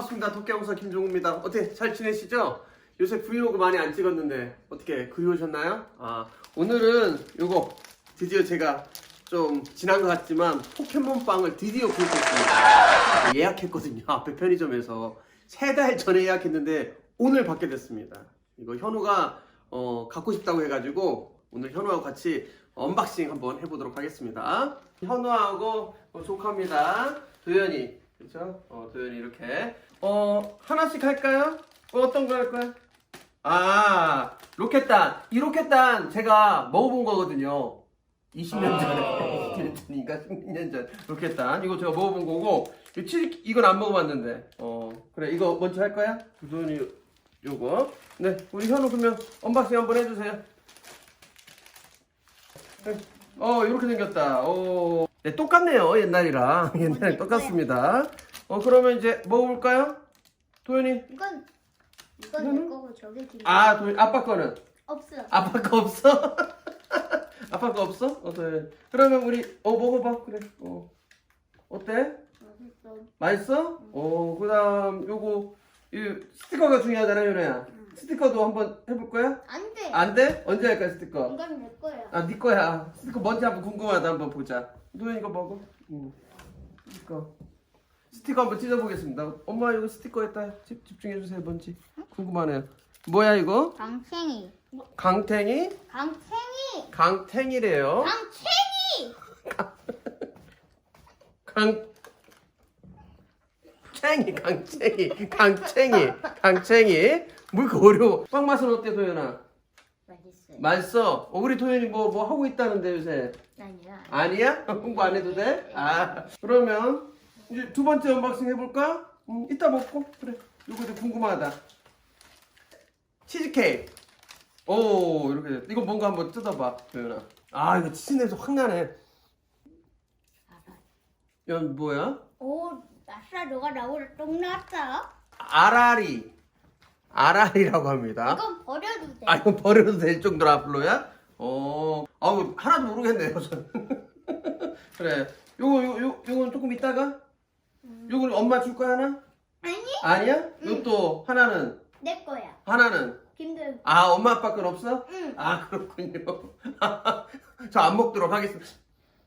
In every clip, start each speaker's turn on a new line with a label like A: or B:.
A: 반갑습니다. 도깨영사 김종우입니다. 어떻게 잘 지내시죠? 요새 브이로그 많이 안 찍었는데 어떻게 그리우셨나요? 아 오늘은 요거 드디어 제가 좀 지난 것 같지만 포켓몬빵을 드디어 구입했습니다 예약했거든요. 앞에 편의점에서 세 달 전에 예약했는데 오늘 받게 됐습니다. 이거 현우가 어, 갖고 싶다고 해가지고 오늘 현우하고 같이 언박싱 한번 해보도록 하겠습니다. 현우하고 어, 조카입니다. 도현이 그렇죠? 어, 도현이 이렇게 어 하나씩 할까요? 어, 어떤 거 할 거야? 아 로켓단 이 로켓단 제가 먹어본 거거든요. 20년 전에 20년 전인가 10년 전 로켓단 이거 제가 먹어본 거고 이 치즈 이건 안 먹어봤는데 어 그래 이거 먼저 할 거야? 도현이 요거 네 우리 현우 그러면 언박싱 한번 해주세요. 네. 어 이렇게 생겼다. 어 네, 똑같네요 옛날이랑 옛날 똑같습니다. 어 그러면 이제 먹어볼까요? 도현이
B: 이건 이건
A: 이거는?
B: 내 거고 저게 김
A: 아 도현 아빠 거는
B: 없어.
A: 아빠 거 없어? 아빠 거 없어? 어 도현 그러면 우리 어 먹어봐 그래 어 어때?
B: 맛있어.
A: 맛있어? 어 그 다음 요거 이 스티커가 중요하잖아 요래야 스티커도 한번 해볼 거야?
B: 안 돼.
A: 안 돼? 언제 할까 스티커?
B: 이건 내 거야.
A: 아, 네 거야. 스티커 뭔지 한번 궁금하다. 한번 보자. 노현 이거 먹어. 응. 스티커. 스티커 한번 찢어보겠습니다. 엄마 이거 스티커에다 집, 집중해주세요. 뭔지 궁금하네요. 뭐야 이거?
B: 강챙이.
A: 강탱이?
B: 강챙이.
A: 강탱이래요.
B: 강챙이.
A: 강 챙이 강챙이 강챙이 강챙이 뭐 이렇게 어려워 빵 맛은 어때 도현아
B: 맛있어.
A: 맛있어 어, 우리 도현이 뭐 뭐 하고 있다는데 요새
B: 아니야.
A: 아니야? 공부 안 해도 돼? 아 그러면 이제 두 번째 언박싱 해볼까? 음, 이따 먹고 그래 이거 좀 궁금하다 치즈케이크 오 이렇게 됐다. 이거 뭔가 한번 뜯어봐 도현아 아 이거 치즈 냄새 확 나네 이건 뭐야?
B: 오, 나사 너가 나오를 똥 났다.
A: 아라리 아라리라고 합니다
B: 이건 버려도 돼.
A: 아 이건 버려도 될 정도로 앞으로야? 어 아우 하나도 모르겠네요 저는 그래 요거 요, 요, 요건 조금 이따가 요건 엄마 줄 거야 하나?
B: 아니,
A: 아니야? 요 또 하나는
B: 내 거야.
A: 하나는
B: 김들.
A: 아 엄마 아빠 건 없어?
B: 응.
A: 아 그렇군요 저 안 먹도록 하겠습니다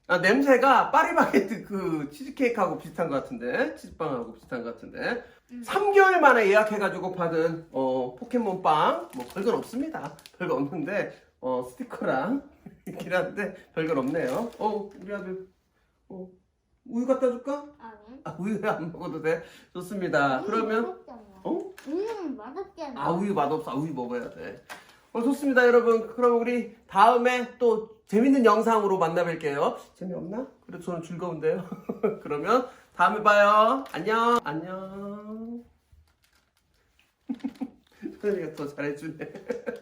A: 아 냄새가 파리바게트 그 치즈케이크하고 비슷한 것 같은데 치즈빵하고 비슷한 것 같은데 3개월 만에 예약해가지고 받은 어, 포켓몬빵 뭐 별건 없습니다 별거 없는데 어, 스티커랑 이긴 한데 별건 없네요 어 우리 아들 어, 우유 갖다 줄까?
B: 아니.
A: 아 우유 안 먹어도 돼 좋습니다 그러면
B: 맛없잖아.
A: 어?
B: 우유는 맛없잖아.
A: 아 우유 맛없어 아, 우유 먹어야 돼 어, 좋습니다 여러분. 그럼 우리 다음에 또 재밌는 영상으로 만나 뵐게요. 재미없나? 그래 도 저는 즐거운데요. 그러면 다음에 봐요. 안녕. 안녕. 소연이가 더 잘해주네